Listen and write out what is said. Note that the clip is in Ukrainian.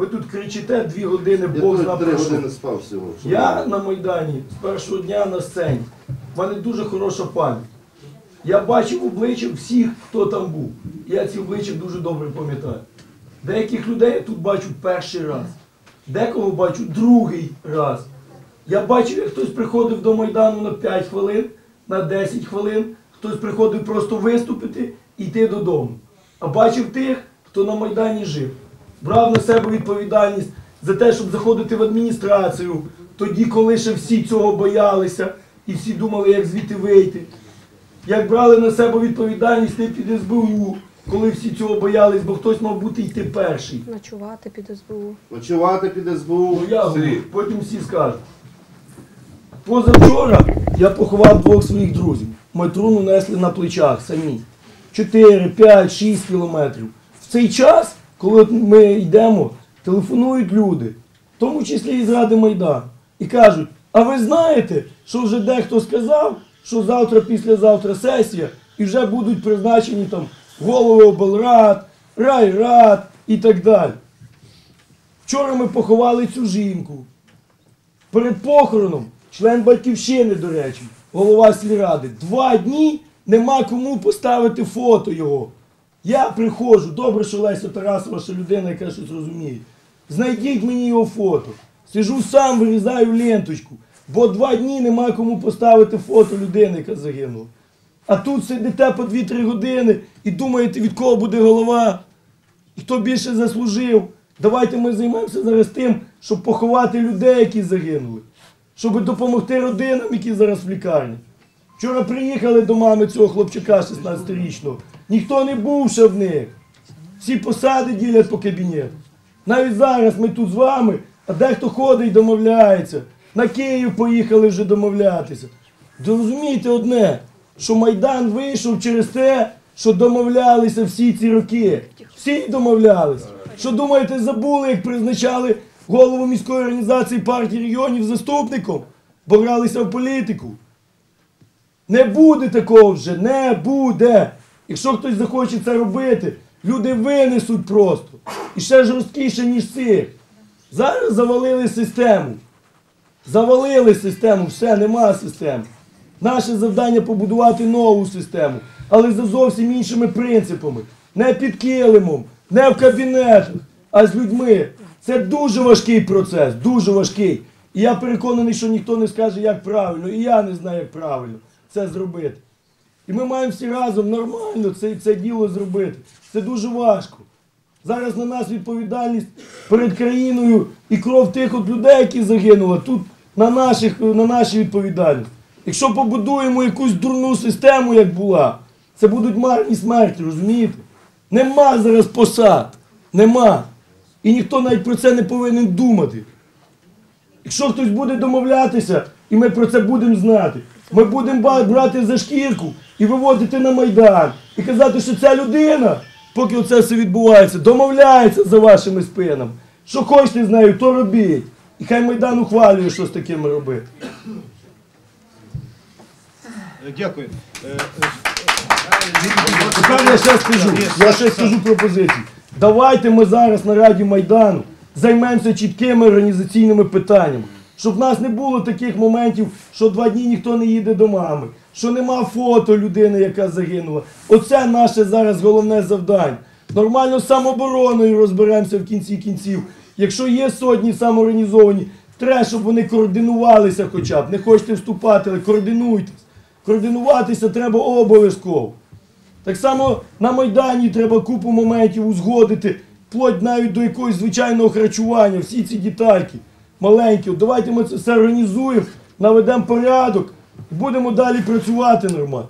Ви тут кричите дві години, Я Бог зна три години спав всього. Я на Майдані з першого дня на сцені. У мене дуже хороша пам'ять. Я бачив обличчя всіх, хто там був. Я ці обличчя дуже добре пам'ятаю. Деяких людей я тут бачу перший раз, декого бачу другий раз. Я бачив, як хтось приходив до Майдану на 5 хвилин, на 10 хвилин, хтось приходив просто виступити і йти додому. А бачив тих, хто на Майдані жив, брав на себе відповідальність за те, щоб заходити в адміністрацію, тоді, коли ще всі цього боялися і всі думали, як звідти вийти. Як брали на себе відповідальність йти під СБУ, коли всі цього боялись, бо хтось мав бути йти перший. Ночувати під СБУ. Ночувати під СБУ. Ну я говорю, потім всі скажуть. Позавчора я поховав двох своїх друзів. Ми труну несли на плечах самі. 4, 5, 6 кілометрів. В цей час, коли ми йдемо, телефонують люди, в тому числі і з Ради Майдан, і кажуть: а ви знаєте, що вже дехто сказав, що завтра, післязавтра сесія, і вже будуть призначені там голови облрад, райрад і так далі. Вчора ми поховали цю жінку. Перед похороном, член батьківщини, до речі, голова сільради, два дні нема кому поставити фото його. Я приходжу, добре, що Леся Тарасова, що людина, яка щось розуміє. Знайдіть мені його фото. Сижу сам, вирізаю ленточку, бо два дні нема кому поставити фото людини, яка загинула. А тут сидите по 2-3 години і думаєте, від кого буде голова, хто більше заслужив. Давайте ми займемося зараз тим, щоб поховати людей, які загинули, щоб допомогти родинам, які зараз в лікарні. Вчора приїхали до мами цього хлопчака 16-річного. Ніхто не був ще в них. Всі посади ділять по кабінету. Навіть зараз ми тут з вами, а дехто ходить і домовляється. На Київ поїхали вже домовлятися. Зрозумійте одне, що Майдан вийшов через те, що домовлялися всі ці роки. Всі домовлялися. Що думаєте, забули, як призначали голову міської організації партії регіонів заступником, бо гралися в політику. Не буде такого вже, не буде. Якщо хтось захоче це робити, люди винесуть просто. І ще жорсткіше, ніж цих. Зараз завалили систему. Завалили систему, все, нема системи. Наше завдання побудувати нову систему, але за зовсім іншими принципами. Не під килимом, не в кабінетах, а з людьми. Це дуже важкий процес, дуже важкий. І я переконаний, що ніхто не скаже, як правильно, і я не знаю, як правильно це зробити. І ми маємо всі разом нормально це, це діло зробити. Це дуже важко. Зараз на нас відповідальність перед країною і кров тих от людей, які загинули, тут на, наших, на нашій відповідальність. Якщо побудуємо якусь дурну систему, як була, це будуть марні смерті, розумієте? Нема зараз посад. Нема. І ніхто навіть про це не повинен думати. Якщо хтось буде домовлятися, і ми про це будемо знати, ми будемо брати за шкірку і виводити на Майдан, і казати, що ця людина, поки це все відбувається, домовляється за вашими спинами. Що хочете з нею, то робіть. І хай Майдан ухвалює, що з такими робити. Е, Дякую. Е, Тепер я ще скажу, я ще скажу пропозицію. Давайте ми зараз на Раді Майдану займемося чіткими організаційними питаннями. Щоб в нас не було таких моментів, що два дні ніхто не їде до мами, що нема фото людини, яка загинула. Оце наше зараз головне завдання. Нормально з самообороною розберемося в кінці кінців. Якщо є сотні самоорганізовані, треба, щоб вони координувалися хоча б. Не хочете вступати, але координуйтесь. Координуватися треба обов'язково. Так само на Майдані треба купу моментів узгодити, вплоть навіть до якогось звичайного харчування, всі ці детальки маленькі. От Давайте ми це все організуємо, наведемо порядок будемо далі працювати нормально.